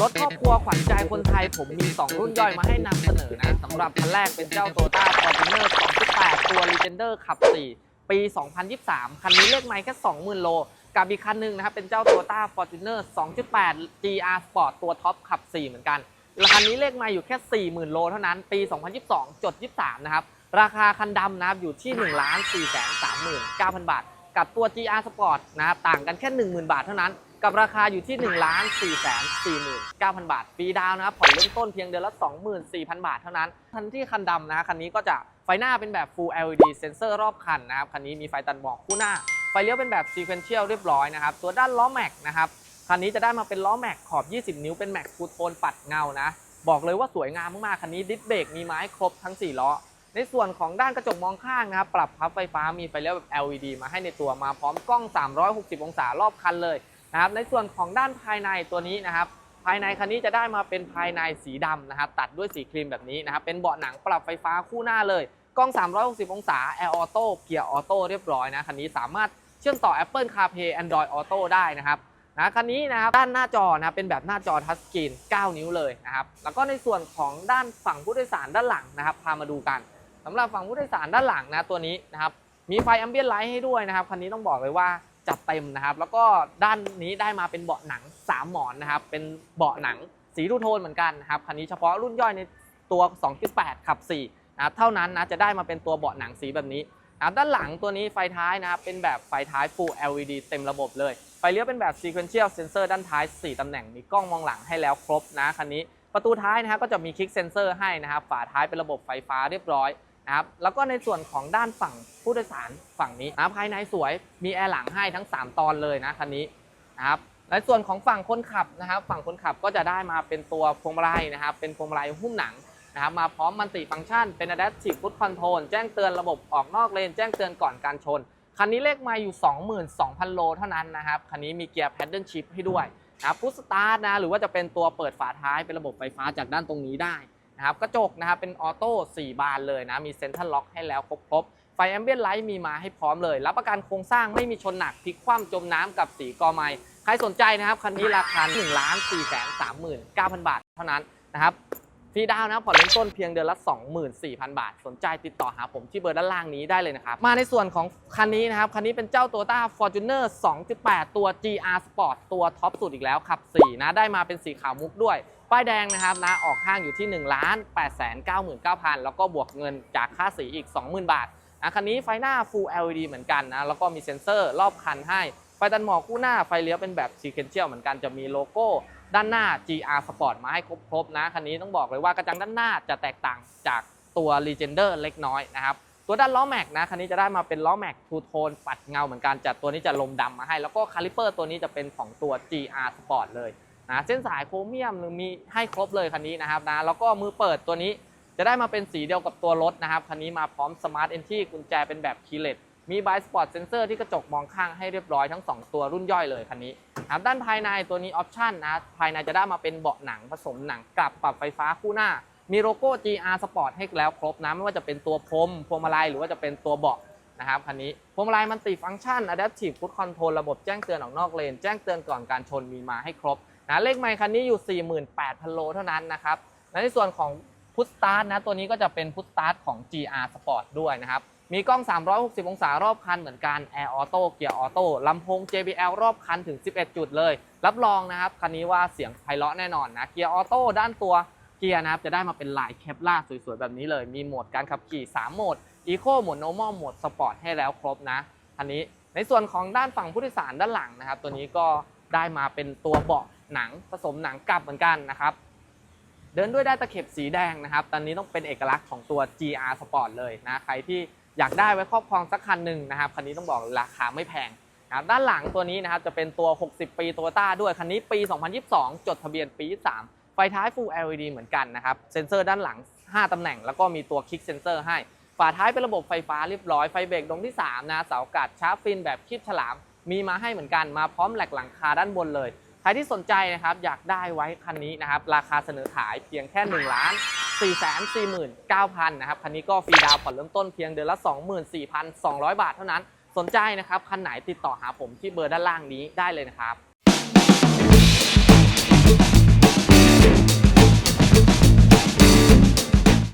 รถครอบครัวขวัญใจคนไทยผมมี 2 รุ่นย่อยมาให้นำเสนอนะสำหรับคันแรกเป็นเจ้า Toyota Fortuner 2.8 ตัว Legender ขับ 4 ปี 2023 คันนี้เลขไมล์แค่ 20,000 โล กับอีกคันหนึ่งนะครับเป็นเจ้า Toyota Fortuner 2.8 GR Sport ตัวท็อปขับ 4 เหมือนกันราคันนี้เลขไมล์อยู่แค่ 40,000 โลเท่านั้น ปี 2022 จด 23 นะครับ ราคาคันดำนะครับอยู่ที่ 1 4 3 9 0 0 0 บาท กับตัว GR Sport นะครับต่างกันแค่ 10,000 บาทเท่านั้น กับราคาอยู่ที่ 1 4 4 9 0 0 0 บาทฟรีดาวนะครับผ่อนเริ่มต้นเพียงเดือนละ 24,000 บาทเท่านั้น คันที่คันดำนะคันนี้ก็จะไฟหน้าเป็นแบบ Full LED Sensor รอบคันนะครับคันนี้มีไฟตัดหมอกคู่หน้า ไฟเลี้ยวเป็นแบบ Sequential เรียบร้อยนะครับตัวด้านล้อแม็กนะครับคันนี้จะได้มาเป็นล้อแม็กขอบ 20 นิ้วเป็นแม็กคูโทนปัดเงานะบอกเลยว่าสวยงามมากๆคันนี้ดิสเบรกมีไม้ครบทั้ง 4 ล้อ ในส่วนของด้านกระจกมองข้างนะครับปรับพับไฟฟ้ามีไฟเลี้ยวแบบ LED มาให้ในตัวมาพร้อมกล้อง 360 องศารอบคันเลย นะครับในส่วนของด้านภายในตัวนี้นะครับภายในคันนี้จะได้มาเป็นภายในสีดำนะครับตัดด้วยสีครีมแบบนี้นะครับเป็นเบาะหนังปรับไฟฟ้าคู่หน้าเลยกล้อง 360 องศา Air Auto เกียร์ออโต้เรียบร้อยนะคันนี้สามารถเชื่อมต่อ Apple CarPlay Android Auto ได้นะครับนะคันนี้นะครับด้านหน้าจอนะเป็นแบบหน้าจอทัชสกรีน 9 นิ้วเลยนะครับแล้วก็ในส่วนของด้านฝั่งผู้โดยสารด้านหลังนะครับพามาดูกันสำหรับฝั่งผู้โดยสารด้านหลังนะตัวนี้นะครับมีไฟแอมเบียนไลท์ให้ด้วยนะครับคันนี้ต้องบอกเลยว่า จัดเต็มนะครับ แล้วก็ด้านนี้ได้มาเป็นเบาะหนัง 3 หมอนนะครับ เป็นเบาะหนังสีทูโทนเหมือนกันนะครับ คันนี้เฉพาะรุ่นย่อยในตัว 2.8ขับ4นะครับเท่านั้นนะจะได้มาเป็นตัวเบาะหนังสีแบบนี้นะด้านหลังตัวนี้ไฟท้ายนะครับ เป็นแบบไฟท้าย Full LED เต็มระบบเลย ไฟเลี้ยวเป็นแบบ Sequential Sensor ด้านท้าย 4 ตำแหน่ง มีกล้องมองหลังให้แล้วครบนะคันนี้ ประตูท้ายนะครับก็จะมีคลิกเซนเซอร์ให้นะครับ ฝาท้ายเป็นระบบไฟฟ้าเรียบร้อย นะครับแล้วก็ในส่วนของด้านฝั่งผู้โดยสารฝั่งนี้นะภายในสวยมีแอร์หลังให้ทั้ง 3 ตอนเลยนะคันนี้นะครับในส่วนของฝั่งคนขับนะครับ ฝั่งคนขับก็จะได้มาเป็นตัวพวงมาลัยนะครับ เป็นพวงมาลัยหุ้มหนังนะครับมาพร้อมมัลติฟังก์ชันเป็น Adaptive Cruise Control แจ้งเตือนระบบออกนอกเลน แจ้งเตือนก่อนการชน คันนี้เลขมาอยู่ 22,000 โลเท่านั้นนะครับ คันนี้มีเกียร์ Paddle Shift ให้ด้วยนะครับพุชสตาร์ทนะหรือว่าจะเป็นตัวเปิดฝาท้ายเป็นระบบไฟฟ้าจากด้านตรงนี้ได้ นะครับกระจกนะครับเป็นออโต้4บานเลยนะมีเซ็นทรัลล็อกให้แล้วครบครบไฟแอมเบียนไลท์มีมาให้พร้อมเลย รับประกันโครงสร้างไม่มีชนหนักพลิกคว่ำจมน้ำกับสีกอไม้ใครสนใจนะครับคันนี้ราคา1 4 3 3 9 0 0 0 บาท เท่านั้นนะครับฟรีดาวน์นะผ่อนเริ่มต้นเพียงเดือนละ 24,000 บาท สนใจติดต่อหาผมที่เบอร์ด้านล่างนี้ได้เลยนะครับ มาในส่วนของคันนี้นะครับ คันนี้เป็นเจ้า Toyota Fortuner 2.8 ตัว GR Sport ตัวท็อปสุดอีกแล้วขับ 4 นะ ได้มาเป็นสีขาวมุกด้วย ป้ายแดงนะครับนะออกข้างอยู่ที่ 1 8 9 9 9 0 0 แล้วก็บวกเงินจากค่าสีอีก 20,000 บาทนะคันนี้ไฟหน้า Full LED เหมือนกันนะแล้วก็มีเซ็นเซอร์รอบคันให้ ไฟตันหมอกคู่หน้าไฟเลี้ยวเป็นแบบ Sequential เหมือนกันจะมีโลโก้ด้านหน้า GR Sport มาให้ครบๆนะคันนี้ต้องบอกเลยว่ากระจังด้านหน้าจะแตกต่างจากตัว Legender เล็กน้อยนะครับตัวด้านล้อแม็กนะคันนี้จะได้มาเป็นล้อแม็กทูโทนปัดเงาเหมือนกันจัดตัวนี้จะลมดำมาให้ แล้วก็คาลิเปอร์ตัวนี้จะเป็นของตัว GR Sport เลย นะเส้นสายโครเมียมมีให้ครบเลยคันนี้นะครับนะแล้วก็มือเปิดตัวนี้จะได้มาเป็นสีเดียวกับตัวรถนะครับ คันนี้มาพร้อม Smart Entry กุญแจเป็นแบบคีเลสมีบายสปอร์ตเซนเซอร์ที่กระจกมองข้างให้เรียบร้อยทั้ง 2 ตัวรุ่นย่อยเลยคันนี้นะครับด้านภายในตัวนี้ออปชั่นนะภายในจะได้มาเป็นเบาะหนังผสมหนังกลับปรับไฟฟ้าคู่หน้า มีโลโก้ GR Sport ให้แล้วครบนะไม่ว่าจะเป็นตัวพรมพวงมาลัยหรือว่าจะเป็นตัวเบาะนะครับคันนี้พวงมาลัยมันติฟังก์ชัน Adaptive Cruise Control ระบบแจ้งเตือนออกนอกเลน แจ้งเตือนก่อนการชนมีมาให้ครบ นะเลขไมค์คันนี้อยู่ 48,000 โลเท่านั้นนะครับในส่วนของพุทสตาร์ทนะตัวนี้ก็จะเป็นพุทสตาร์ทของ GR Sport ด้วยนะครับ มีกล้อง 360 องศารอบคันเหมือนกัน Air Auto เกียร์ออโต้ลำโพง JBL รอบคันถึง 11 จุดเลย รับรองนะครับ คันนี้ว่าเสียงไพเราะแน่นอนนะ เกียร์ออโต้ด้านตัวเกียร์นะครับ จะได้มาเป็นลายแคปล่าสวยๆ แบบนี้เลย มีโหมดการขับขี่ 3 โหมด Eco โหมด Normal โหมด Sport ให้แล้วครบนะคันนี้ในส่วนของด้านฝั่งผู้โดยสารด้านหลังนะครับ ตัวนี้ก็ได้มาเป็นตัวเบาะ หนังผสมหนังกลับเหมือนกันนะครับ เดินด้วยได้ตะเข็บสีแดงนะครับ ตอนนี้ต้องเป็นเอกลักษณ์ของตัว GR Sport เลยนะใครที่อยากได้ไว้ครอบครองสักคันหนึ่งนะครับคันนี้ต้องบอกราคาไม่แพงนะครับด้านหลังตัวนี้นะครับจะเป็นตัว 60 ปีโตโยต้าด้วยคันนี้ปี 2022 จดทะเบียนปี 23 ไฟท้าย Full LED เหมือนกันนะครับเซ็นเซอร์ด้านหลัง 5 ตำแหน่ง แล้วก็มีตัวคลิกเซ็นเซอร์ให้ฝาท้ายเป็นระบบไฟฟ้าเรียบร้อยไฟเบรกดงที่ 3 นะเสากัดชาร์ปฟินแบบคีบฉลาม มีมาให้เหมือนกันมาพร้อมแหลกหลังคาด้านบนเลย รที่สนใจนะครับอยากได้ไว้คันนี้นะครับราคาเสนอขายเพียงแค่1ล้าน4 4 9 0 0 0นะครับคันนี้ก็ฟรีดาวน์ผ่อนเริ่มต้นเพียงเดือนละ 24,200 บาทเท่านั้น สนใจนะครับคันไหนติดต่อหาผมที่เบอร์ด้านล่างนี้ได้เลยนะครับ